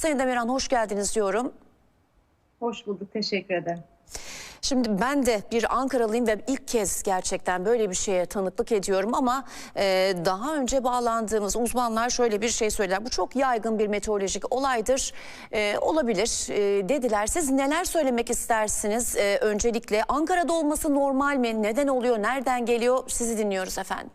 Sayın Demirhan hoş geldiniz diyorum. Hoş bulduk, teşekkür ederim. Şimdi ben de bir Ankaralıyım ve ilk kez gerçekten böyle bir şeye tanıklık ediyorum ama e, daha önce bağlandığımız uzmanlar şöyle bir şey söylediler. Bu çok yaygın bir meteorolojik olaydır, e, olabilir e, dediler. Siz neler söylemek istersiniz? E, öncelikle Ankara'da olması normal mi? Neden oluyor? Nereden geliyor? Sizi dinliyoruz efendim.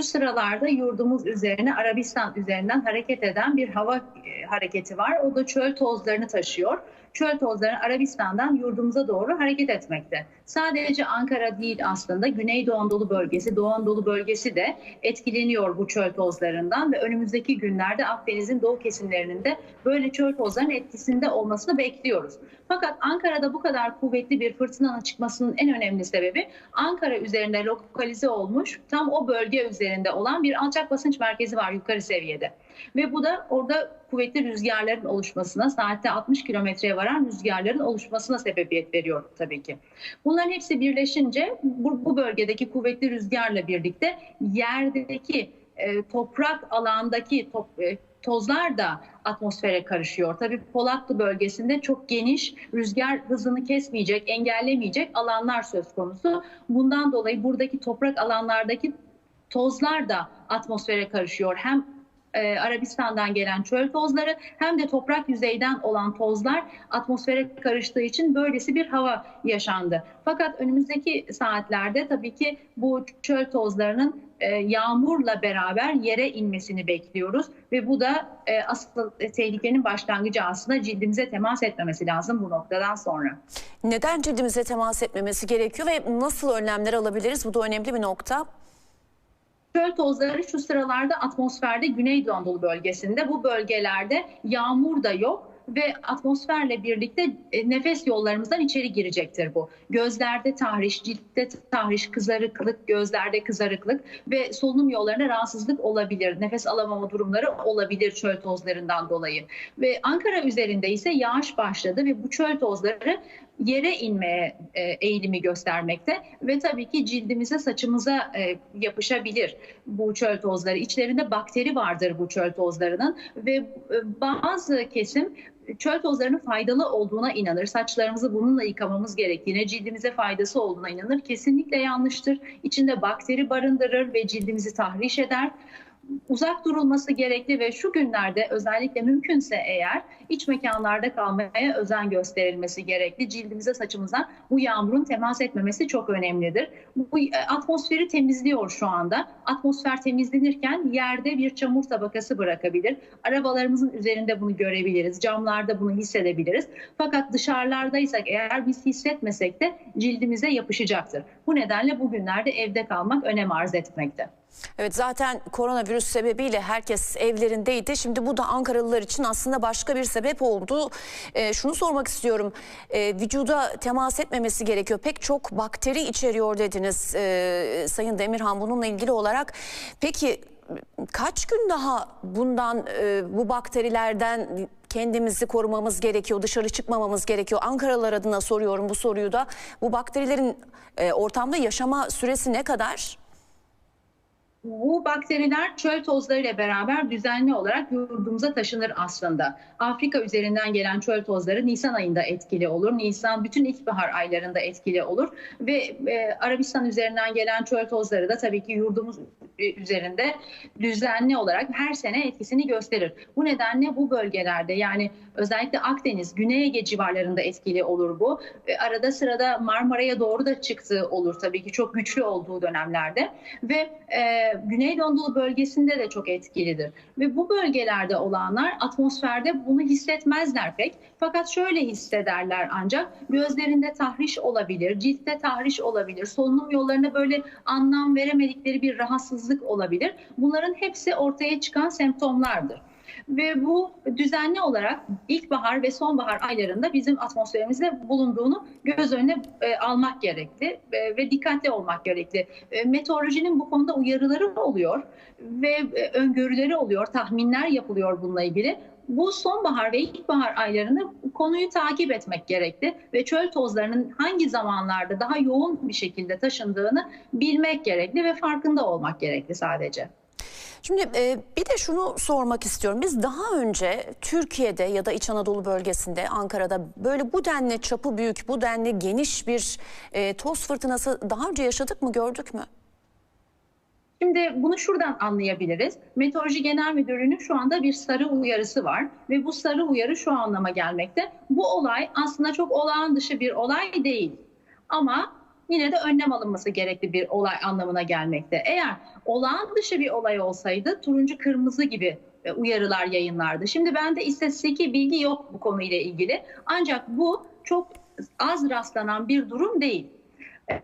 Şu sıralarda yurdumuz üzerine Arabistan üzerinden hareket eden bir hava e, hareketi var. O da çöl tozlarını taşıyor. Çöl tozları Arabistan'dan yurdumuza doğru hareket etmekte. Sadece Ankara değil aslında Güneydoğu Anadolu bölgesi, Doğu Anadolu bölgesi de etkileniyor bu çöl tozlarından ve önümüzdeki günlerde Akdeniz'in doğu kesimlerinin de böyle çöl tozlarının etkisinde olmasını bekliyoruz. Fakat Ankara'da bu kadar kuvvetli bir fırtınanın çıkmasının en önemli sebebi Ankara üzerinde lokalize olmuş tam o bölge üzerinde olan bir alçak basınç merkezi var yukarı seviyede. Ve bu da orada kuvvetli rüzgarların oluşmasına, saatte 60 kilometreye varan rüzgarların oluşmasına sebebiyet veriyor tabii ki. Bunların hepsi birleşince bu, bu bölgedeki kuvvetli rüzgarla birlikte yerdeki e, toprak alandaki top, e, tozlar da atmosfere karışıyor. Tabii Polatlı bölgesinde çok geniş rüzgar hızını kesmeyecek, engellemeyecek alanlar söz konusu. Bundan dolayı buradaki toprak alanlardaki tozlar da atmosfere karışıyor. Hem e, Arabistan'dan gelen çöl tozları hem de toprak yüzeyden olan tozlar atmosfere karıştığı için böylesi bir hava yaşandı. Fakat önümüzdeki saatlerde tabii ki bu çöl tozlarının e, yağmurla beraber yere inmesini bekliyoruz ve bu da e, asıl tehlikenin başlangıcı aslında cildimize temas etmemesi lazım bu noktadan sonra. Neden cildimize temas etmemesi gerekiyor ve nasıl önlemler alabiliriz? Bu da önemli bir nokta. Çöl tozları şu sıralarda atmosferde Güneydoğu Anadolu bölgesinde. Bu bölgelerde yağmur da yok ve atmosferle birlikte e, nefes yollarımızdan içeri girecektir bu. Gözlerde tahriş, ciltte tahriş, kızarıklık, gözlerde kızarıklık ve solunum yollarına rahatsızlık olabilir. Nefes alamama durumları olabilir çöl tozlarından dolayı. Ve Ankara üzerinde ise yağış başladı ve bu çöl tozları yere inmeye e, eğilimi göstermekte ve tabii ki cildimize saçımıza e, yapışabilir bu çöl tozları. İçlerinde bakteri vardır bu çöl tozlarının ve bazı kesim çöl tozlarının faydalı olduğuna inanır. Saçlarımızı bununla yıkamamız gerektiğine, cildimize faydası olduğuna inanır. Kesinlikle yanlıştır. İçinde bakteri barındırır ve cildimizi tahriş eder uzak durulması gerekli ve şu günlerde özellikle mümkünse eğer iç mekanlarda kalmaya özen gösterilmesi gerekli. Cildimize saçımıza bu yağmurun temas etmemesi çok önemlidir. Bu e, atmosferi temizliyor şu anda. Atmosfer temizlenirken yerde bir çamur tabakası bırakabilir. Arabalarımızın üzerinde bunu görebiliriz. Camlarda bunu hissedebiliriz. Fakat dışarılardaysak eğer biz hissetmesek de cildimize yapışacaktır. Bu nedenle bugünlerde evde kalmak önem arz etmekte. Evet zaten koronavirüs sebebiyle herkes evlerindeydi. Şimdi bu da Ankaralılar için aslında başka bir sebep oldu. E, şunu sormak istiyorum. E, vücuda temas etmemesi gerekiyor. Pek çok bakteri içeriyor dediniz e, Sayın Demirhan bununla ilgili olarak. Peki kaç gün daha bundan e, bu bakterilerden kendimizi korumamız gerekiyor, dışarı çıkmamamız gerekiyor. Ankaralılar adına soruyorum bu soruyu da. Bu bakterilerin e, ortamda yaşama süresi ne kadar? Bu bakteriler çöl tozlarıyla beraber düzenli olarak yurdumuza taşınır aslında. Afrika üzerinden gelen çöl tozları Nisan ayında etkili olur. Nisan bütün ilkbahar aylarında etkili olur. Ve e, Arabistan üzerinden gelen çöl tozları da tabii ki yurdumuz üzerinde düzenli olarak her sene etkisini gösterir. Bu nedenle bu bölgelerde yani özellikle Akdeniz, Güney Ege civarlarında etkili olur bu. E, arada sırada Marmara'ya doğru da çıktığı olur tabii ki çok güçlü olduğu dönemlerde. Ve e, Güneydoğu Anadolu bölgesinde de çok etkilidir. Ve bu bölgelerde olanlar atmosferde bunu hissetmezler pek. Fakat şöyle hissederler ancak gözlerinde tahriş olabilir, ciltte tahriş olabilir, solunum yollarına böyle anlam veremedikleri bir rahatsızlık olabilir. Bunların hepsi ortaya çıkan semptomlardır ve bu düzenli olarak ilkbahar ve sonbahar aylarında bizim atmosferimizde bulunduğunu göz önüne e, almak gerekli e, ve dikkatli olmak gerekli. E, meteorolojinin bu konuda uyarıları oluyor ve e, öngörüleri oluyor, tahminler yapılıyor bununla ilgili. Bu sonbahar ve ilkbahar aylarında konuyu takip etmek gerekli ve çöl tozlarının hangi zamanlarda daha yoğun bir şekilde taşındığını bilmek gerekli ve farkında olmak gerekli sadece. Şimdi e, bir de şunu sormak istiyorum. Biz daha önce Türkiye'de ya da İç Anadolu bölgesinde, Ankara'da böyle bu denli çapı büyük, bu denli geniş bir e, toz fırtınası daha önce yaşadık mı, gördük mü? Şimdi bunu şuradan anlayabiliriz. Meteoroloji Genel Müdürlüğü'nün şu anda bir sarı uyarısı var ve bu sarı uyarı şu anlama gelmekte. Bu olay aslında çok olağan dışı bir olay değil. Ama yine de önlem alınması gerekli bir olay anlamına gelmekte. Eğer olağan dışı bir olay olsaydı turuncu kırmızı gibi e, uyarılar yayınlardı. Şimdi bende istatistiki bilgi yok bu konuyla ilgili. Ancak bu çok az rastlanan bir durum değil.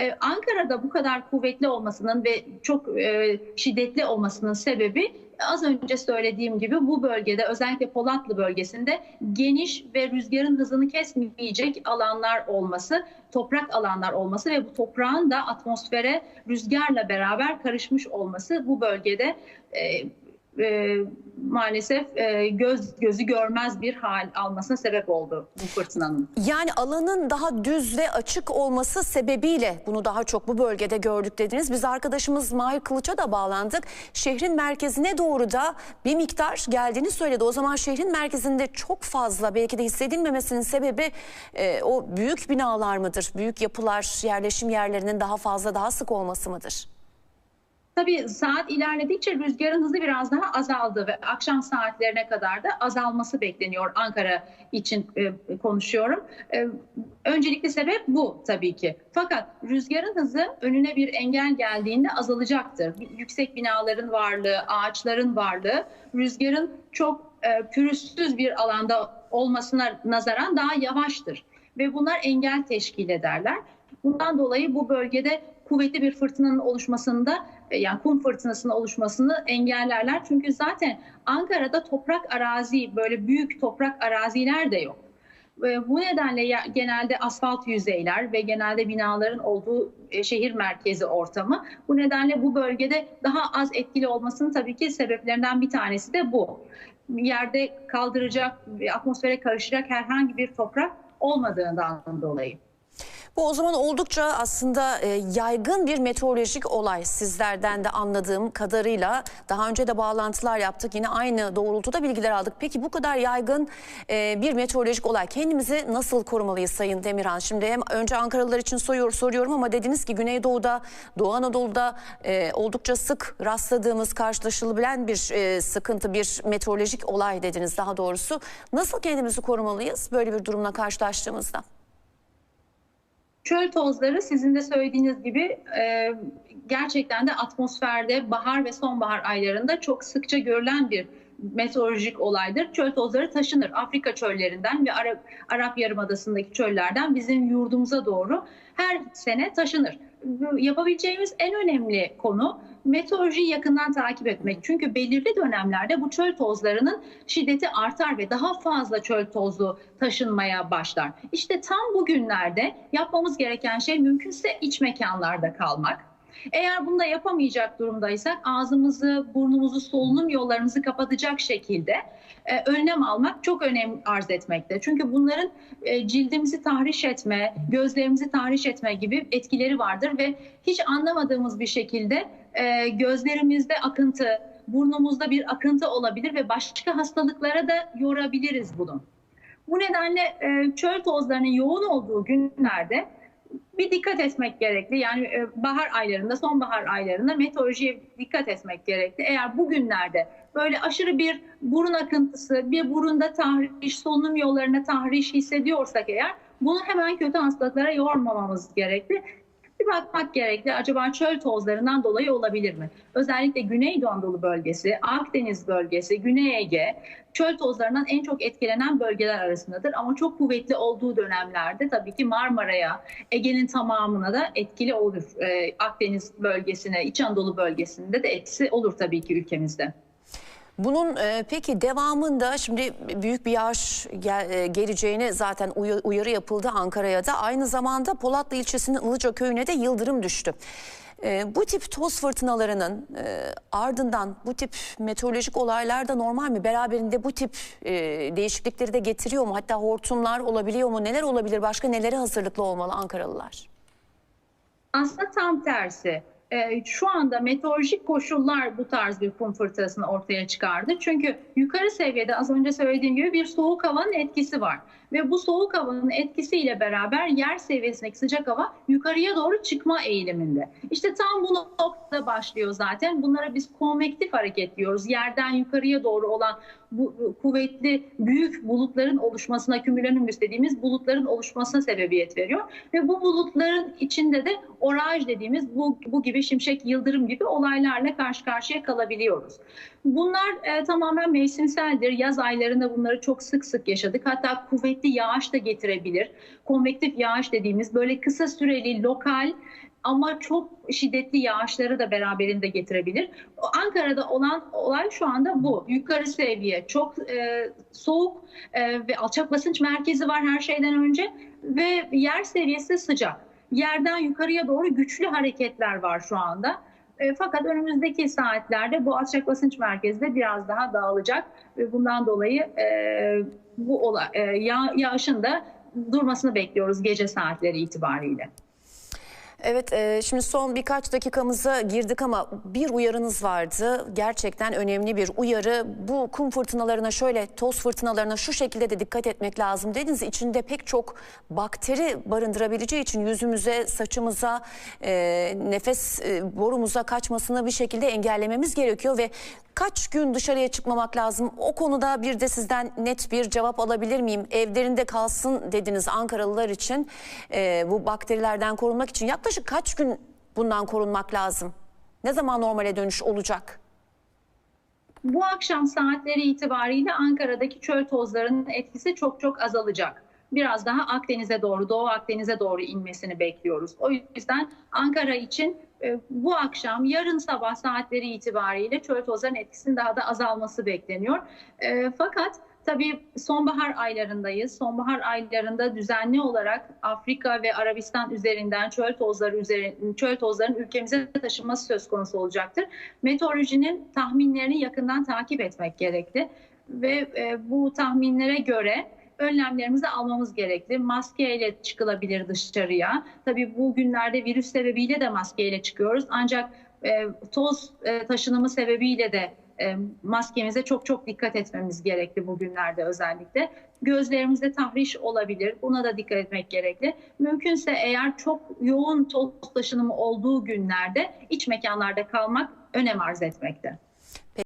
Ee, Ankara'da bu kadar kuvvetli olmasının ve çok e, şiddetli olmasının sebebi az önce söylediğim gibi bu bölgede özellikle Polatlı bölgesinde geniş ve rüzgarın hızını kesmeyecek alanlar olması, toprak alanlar olması ve bu toprağın da atmosfere rüzgarla beraber karışmış olması bu bölgede e, e, maalesef e, göz gözü görmez bir hal almasına sebep oldu bu fırtınanın. Yani alanın daha düz ve açık olması sebebiyle bunu daha çok bu bölgede gördük dediniz. Biz arkadaşımız Mahir Kılıç'a da bağlandık. Şehrin merkezine doğru da bir miktar geldiğini söyledi. O zaman şehrin merkezinde çok fazla belki de hissedilmemesinin sebebi e, o büyük binalar mıdır? Büyük yapılar, yerleşim yerlerinin daha fazla, daha sık olması mıdır? Tabii saat ilerledikçe rüzgarın hızı biraz daha azaldı ve akşam saatlerine kadar da azalması bekleniyor Ankara için e, konuşuyorum. E, öncelikli sebep bu tabii ki. Fakat rüzgarın hızı önüne bir engel geldiğinde azalacaktır. Yüksek binaların varlığı, ağaçların varlığı rüzgarın çok e, pürüzsüz bir alanda olmasına nazaran daha yavaştır ve bunlar engel teşkil ederler. Bundan dolayı bu bölgede kuvvetli bir fırtınanın oluşmasında yani kum fırtınasının oluşmasını engellerler. Çünkü zaten Ankara'da toprak arazi böyle büyük toprak araziler de yok. Bu nedenle genelde asfalt yüzeyler ve genelde binaların olduğu e, şehir merkezi ortamı. Bu nedenle bu bölgede daha az etkili olmasının tabii ki sebeplerinden bir tanesi de bu. Yerde kaldıracak, atmosfere karışacak herhangi bir toprak olmadığından dolayı. Bu o zaman oldukça aslında e, yaygın bir meteorolojik olay sizlerden de anladığım kadarıyla. Daha önce de bağlantılar yaptık yine aynı doğrultuda bilgiler aldık. Peki bu kadar yaygın e, bir meteorolojik olay kendimizi nasıl korumalıyız Sayın Demirhan? Şimdi hem önce Ankaralılar için soruyor, soruyorum ama dediniz ki Güneydoğu'da, Doğu Anadolu'da e, oldukça sık rastladığımız, karşılaşılabilen bir sıkıntı, bir meteorolojik olay dediniz daha doğrusu. Nasıl kendimizi korumalıyız böyle bir durumla karşılaştığımızda? Çöl tozları sizin de söylediğiniz gibi e, gerçekten de atmosferde bahar ve sonbahar aylarında çok sıkça görülen bir meteorolojik olaydır. Çöl tozları taşınır. Afrika çöllerinden ve Arap, Arap Yarımadası'ndaki çöllerden bizim yurdumuza doğru her sene taşınır. Yapabileceğimiz en önemli konu meteorolojiyi yakından takip etmek. Çünkü belirli dönemlerde bu çöl tozlarının şiddeti artar ve daha fazla çöl tozu taşınmaya başlar. İşte tam bugünlerde yapmamız gereken şey mümkünse iç mekanlarda kalmak. Eğer bunu da yapamayacak durumdaysak ağzımızı, burnumuzu, solunum yollarımızı kapatacak şekilde e, önlem almak çok önem arz etmekte. Çünkü bunların e, cildimizi tahriş etme, gözlerimizi tahriş etme gibi etkileri vardır ve hiç anlamadığımız bir şekilde e, gözlerimizde akıntı, burnumuzda bir akıntı olabilir ve başka hastalıklara da yorabiliriz bunu. Bu nedenle e, çöl tozlarının yoğun olduğu günlerde bir dikkat etmek gerekli. Yani e, bahar aylarında, sonbahar aylarında meteorolojiye dikkat etmek gerekli. Eğer bugünlerde böyle aşırı bir burun akıntısı, bir burunda tahriş, solunum yollarına tahriş hissediyorsak eğer bunu hemen kötü hastalıklara yormamamız gerekli bir bakmak gerekli. Acaba çöl tozlarından dolayı olabilir mi? Özellikle Güneydoğu Anadolu bölgesi, Akdeniz bölgesi, Güney Ege çöl tozlarından en çok etkilenen bölgeler arasındadır. Ama çok kuvvetli olduğu dönemlerde tabii ki Marmara'ya, Ege'nin tamamına da etkili olur. Ee, Akdeniz bölgesine, İç Anadolu bölgesinde de etkisi olur tabii ki ülkemizde. Bunun e, peki devamında şimdi büyük bir yağış gel, e, geleceğine zaten uy- uyarı yapıldı Ankara'ya da. Aynı zamanda Polatlı ilçesinin Ilıca köyüne de yıldırım düştü. E, bu tip toz fırtınalarının e, ardından bu tip meteorolojik olaylar da normal mi? Beraberinde bu tip e, değişiklikleri de getiriyor mu? Hatta hortumlar olabiliyor mu? Neler olabilir? Başka nelere hazırlıklı olmalı Ankaralılar? Aslında tam tersi. E, şu anda meteorolojik koşullar bu tarz bir kum fırtınasını ortaya çıkardı. Çünkü yukarı seviyede az önce söylediğim gibi bir soğuk havanın etkisi var. Ve bu soğuk havanın etkisiyle beraber yer seviyesindeki sıcak hava yukarıya doğru çıkma eğiliminde. İşte tam bu noktada başlıyor zaten. Bunlara biz konvektif hareket diyoruz. Yerden yukarıya doğru olan bu kuvvetli büyük bulutların oluşmasına, kümülenümbüs dediğimiz bulutların oluşmasına sebebiyet veriyor. Ve bu bulutların içinde de oraj dediğimiz bu, bu gibi şimşek yıldırım gibi olaylarla karşı karşıya kalabiliyoruz. Bunlar e, tamamen mevsimseldir. Yaz aylarında bunları çok sık sık yaşadık. Hatta kuvvetli yağış da getirebilir. Konvektif yağış dediğimiz böyle kısa süreli, lokal ama çok şiddetli yağışları da beraberinde getirebilir. Ankara'da olan olay şu anda bu. Yukarı seviye çok e, soğuk e, ve alçak basınç merkezi var her şeyden önce ve yer seviyesi sıcak. Yerden yukarıya doğru güçlü hareketler var şu anda. E, fakat önümüzdeki saatlerde bu alçak basınç merkezi de biraz daha dağılacak ve bundan dolayı e, bu olay, e, yağ, yağışın da durmasını bekliyoruz gece saatleri itibariyle. Evet e, şimdi son birkaç dakikamıza girdik ama bir uyarınız vardı. Gerçekten önemli bir uyarı. Bu kum fırtınalarına şöyle toz fırtınalarına şu şekilde de dikkat etmek lazım dediniz. İçinde pek çok bakteri barındırabileceği için yüzümüze, saçımıza, e, nefes e, borumuza kaçmasını bir şekilde engellememiz gerekiyor ve kaç gün dışarıya çıkmamak lazım? O konuda bir de sizden net bir cevap alabilir miyim? Evlerinde kalsın dediniz Ankaralılar için e, bu bakterilerden korunmak için yaklaşık kaç gün bundan korunmak lazım? Ne zaman normale dönüş olacak? Bu akşam saatleri itibariyle Ankara'daki çöl tozlarının etkisi çok çok azalacak. Biraz daha Akdeniz'e doğru, Doğu Akdeniz'e doğru inmesini bekliyoruz. O yüzden Ankara için e, bu akşam, yarın sabah saatleri itibariyle çöl tozlarının etkisinin daha da azalması bekleniyor. E, fakat Tabii sonbahar aylarındayız. Sonbahar aylarında düzenli olarak Afrika ve Arabistan üzerinden çöl tozları üzerinde çöl tozlarının ülkemize taşınması söz konusu olacaktır. Meteorolojinin tahminlerini yakından takip etmek gerekli ve e, bu tahminlere göre önlemlerimizi almamız gerekli. Maskeyle çıkılabilir dışarıya. Tabii bu günlerde virüs sebebiyle de maskeyle çıkıyoruz. Ancak e, toz e, taşınımı sebebiyle de maskemize çok çok dikkat etmemiz gerekli bugünlerde özellikle. Gözlerimizde tahriş olabilir. Buna da dikkat etmek gerekli. Mümkünse eğer çok yoğun toz taşınımı olduğu günlerde iç mekanlarda kalmak önem arz etmekte.